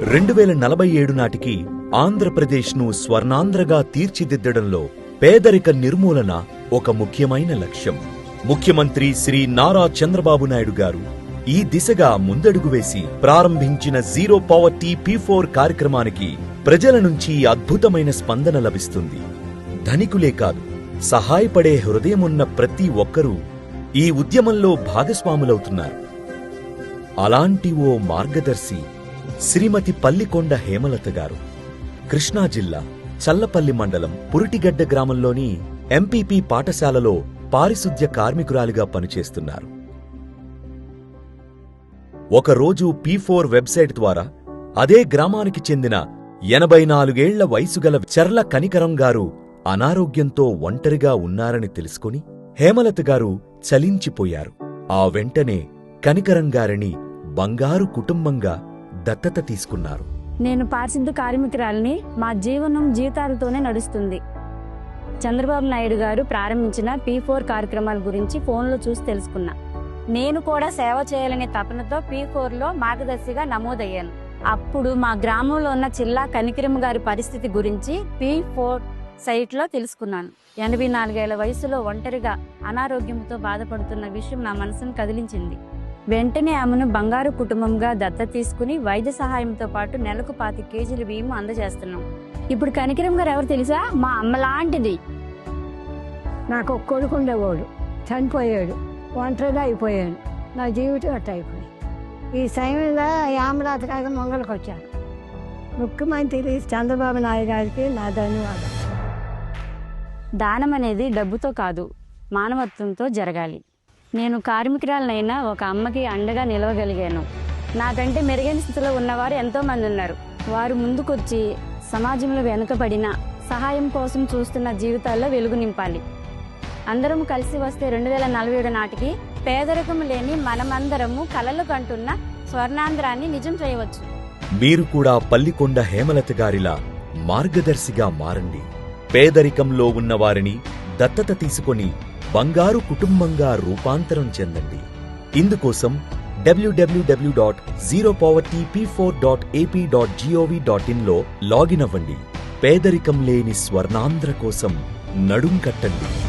రెండు వేల నలభై ఏడు నాటికి ఆంధ్రప్రదేశ్ను స్వర్ణాంధ్రగా తీర్చిదిద్దడంలో పేదరిక నిర్మూలన ఒక ముఖ్యమైన లక్ష్యం. ముఖ్యమంత్రి శ్రీ నారా చంద్రబాబు నాయుడు గారు ఈ దిశగా ముందడుగు వేసి ప్రారంభించిన జీరో పావర్టీ పీ ఫోర్ కార్యక్రమానికి ప్రజల నుంచి అద్భుతమైన స్పందన లభిస్తుంది. ధనికులే కాదు సహాయపడే హృదయమున్న ప్రతి ఒక్కరూ ఈ ఉద్యమంలో భాగస్వాములవుతున్నారు. అలాంటి ఓ మార్గదర్శి శ్రీమతి పల్లికొండ హేమలత గారు కృష్ణా జిల్లా చల్లపల్లి మండలం పురిటిగడ్డ గ్రామంలోని ఎంపీపీ పాఠశాలలో పారిశుద్ధ్య కార్మికురాలిగా పనిచేస్తున్నారు. ఒకరోజు పి ఫోర్ వెబ్సైట్ ద్వారా అదే గ్రామానికి చెందిన ఎనభై నాలుగేళ్ళ వయసుగల చర్ల కనికరం గారు అనారోగ్యంతో ఒంటరిగా ఉన్నారని తెలుసుకుని హేమలత గారు చలించిపోయారు. ఆ వెంటనే కనికరం గారిని బంగారు కుటుంబంగా దత్తత తీసుకున్నారు. నేను పారిశుద్ధ కార్మికురాలిని మా జీవనం జీతాలతోనే నడుస్తుంది. చంద్రబాబు నాయుడు గారు ప్రారంభించిన పీ ఫోర్ కార్యక్రమాల గురించి ఫోన్లో చూసి తెలుసుకున్నా. నేను కూడా సేవ చేయాలనే తపనతో పీ ఫోర్లో మార్గదర్శిగా నమోదయ్యాను. అప్పుడు మా గ్రామంలో ఉన్న చిల్లా కనికిరమ్మ గారి పరిస్థితి గురించి పీ ఫోర్ సైట్లో తెలుసుకున్నాను. ఎనభై నాలుగేళ్ళ వయసులో ఒంటరిగా అనారోగ్యంతో బాధపడుతున్న విషయం నా మనసును కదిలించింది. వెంటనే ఆమెను బంగారు కుటుంబంగా దత్త తీసుకుని వైద్య సహాయంతో పాటు నెలకు పాతి కేజీల బియ్యం అందజేస్తున్నాం. ఇప్పుడు కనికరం గారు ఎవరు తెలుసా? మా అమ్మ లాంటిది. నాకు ఒక కొడుకు ఉండేవాడు. చనిపోయాడు. ఒంటరిగా అయిపోయాను. నా జీవితం అట్ట అయిపోయింది. ఈ సమయంలో యామరాత కాక మొంగళకు వచ్చాను. ముఖ్యమంత్రి చంద్రబాబు నాయుడు గారికి నా ధన్యవాదాలు. దానం అనేది డబ్బుతో కాదు మానవత్వంతో జరగాలి. నేను కార్మికురాలనైనా ఒక అమ్మకి అండగా నిలవగలిగాను. నాకంటే మెరుగైన స్థితిలో ఉన్నవారు ఎంతోమంది ఉన్నారు. వారు ముందుకొచ్చి సమాజంలో వెనుకబడిన సహాయం కోసం చూస్తున్న జీవితాల్లో వెలుగు నింపాలి. అందరం కలిసి వస్తే రెండు వేల నలభై ఏడు నాటికి పేదరికం లేని మనమందరము కలలు కంటున్న స్వర్ణాంధ్రాన్ని నిజం చేయవచ్చు. మీరు కూడా పల్లికొండ హేమలత గారిలా మార్గదర్శిగా మారండి. పేదరికంలో ఉన్నవారిని దత్తత తీసుకొని బంగారు కుటుంబంగా రూపాంతరం చెందండి. ఇందుకోసం W W W dot zero poverty P four dot A P dot G O V dot ఇన్లో login అవ్వండి. పేదరికం లేని స్వర్ణాంధ్ర కోసం నడుం కట్టండి.